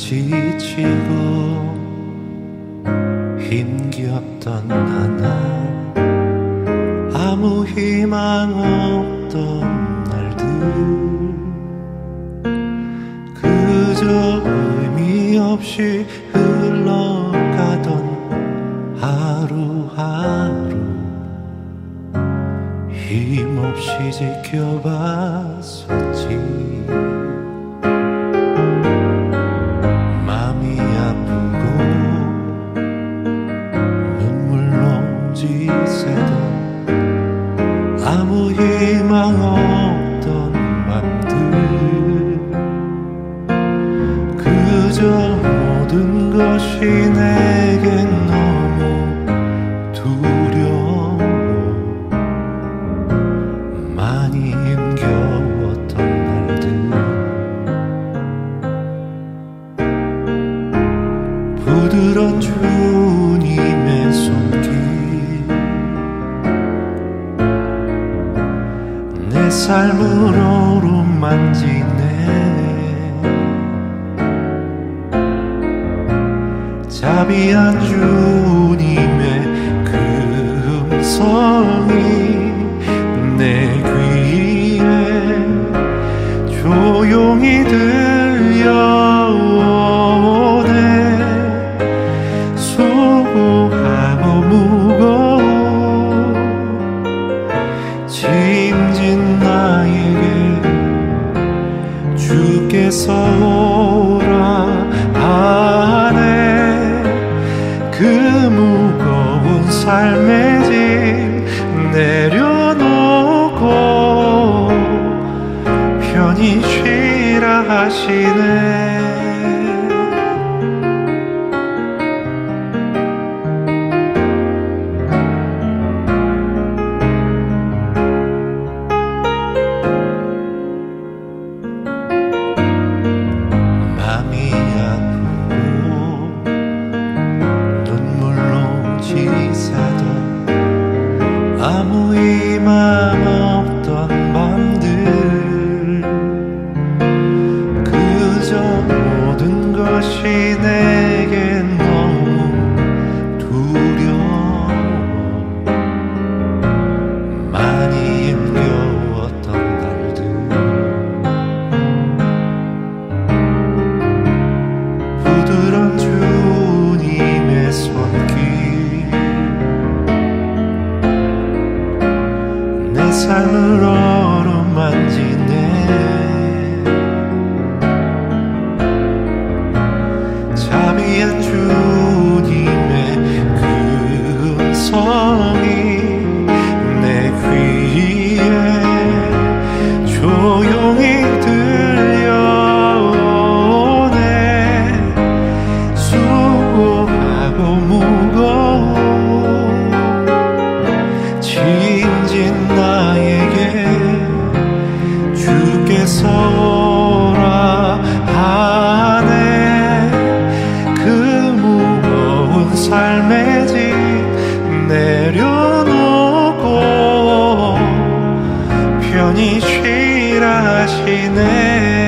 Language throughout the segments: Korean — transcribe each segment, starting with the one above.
지치고 힘겹던 나날 아무 희망 없던 날들 그저 의미 없이 흘러가던 하루하루 힘없이 지켜봤었지. 주님의 손길. 내 삶을 어루만지네. 자비한 주님의 그 음성이 내 귀에 조용히 들 삶의 짐 내려놓고 편히 쉬라 하시네 내 삶을 어루만지 내려놓고 편히 쉬라 하시네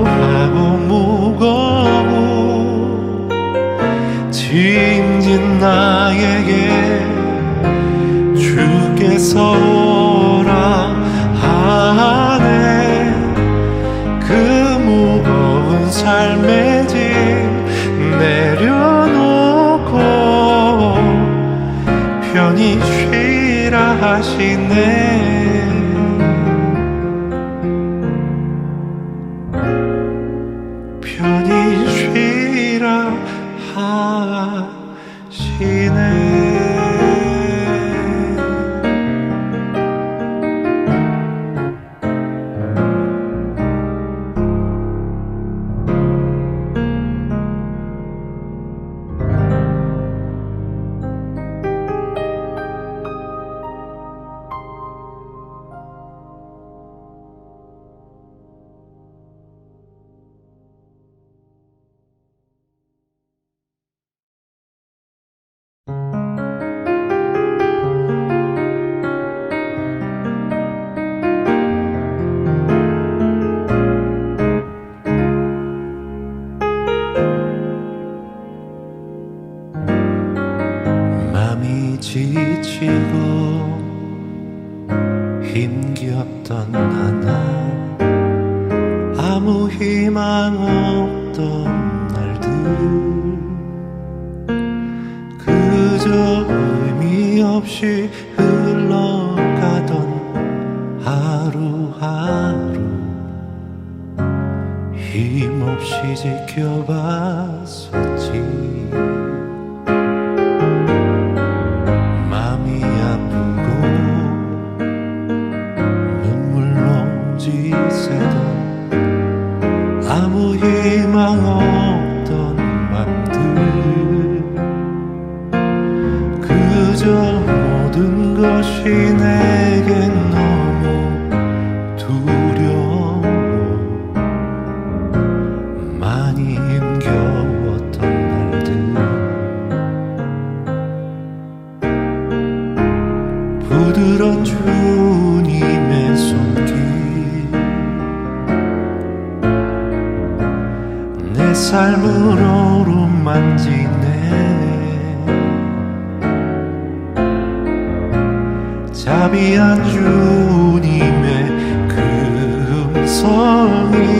수고하고 무거워 짐진 나에게 주께서 오라 하네. 그 무거운 삶의 짐 내려놓고 편히 쉬라 하시네 없던 나나. 아무 희망 없던 날들. 그저 의미 없이 흘러가던 하루하루. 힘없이 지켜봤어. 내겐 너무 두려워. 많이 힘겨웠던 날들. 부드러운 주님의 손길. 내 삶으로 만지네. 자비한 주님의 그 금성이.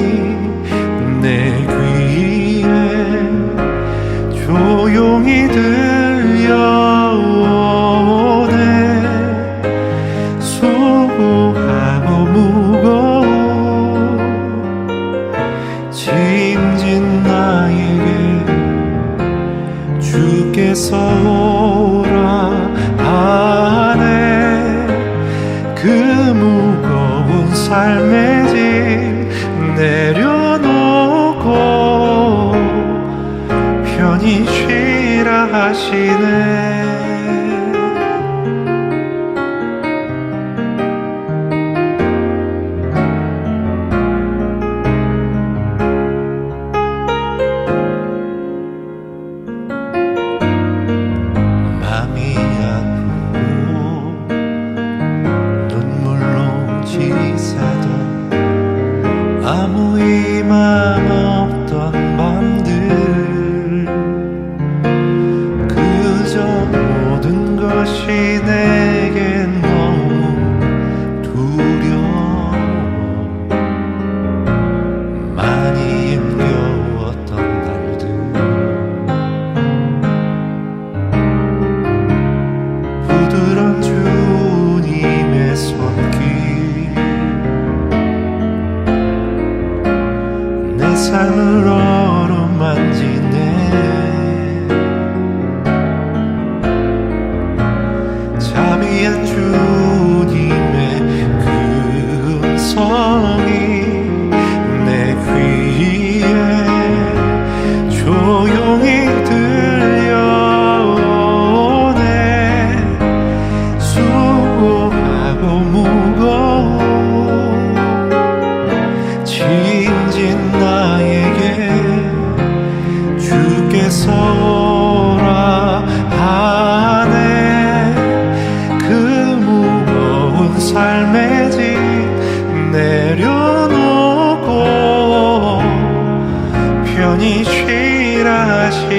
하시네.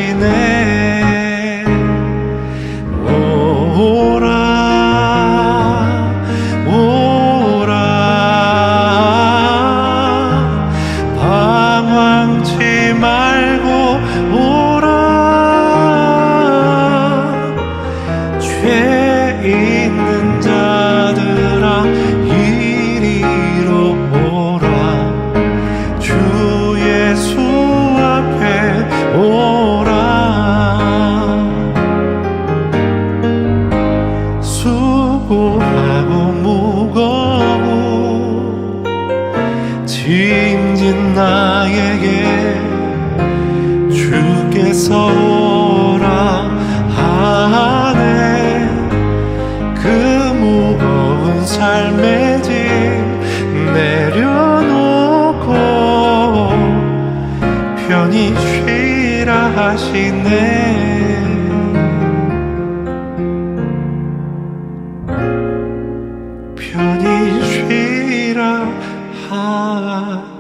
name. 그 삶의 짐 내려놓고 편히 쉬라 하시네. 편히 쉬라 하네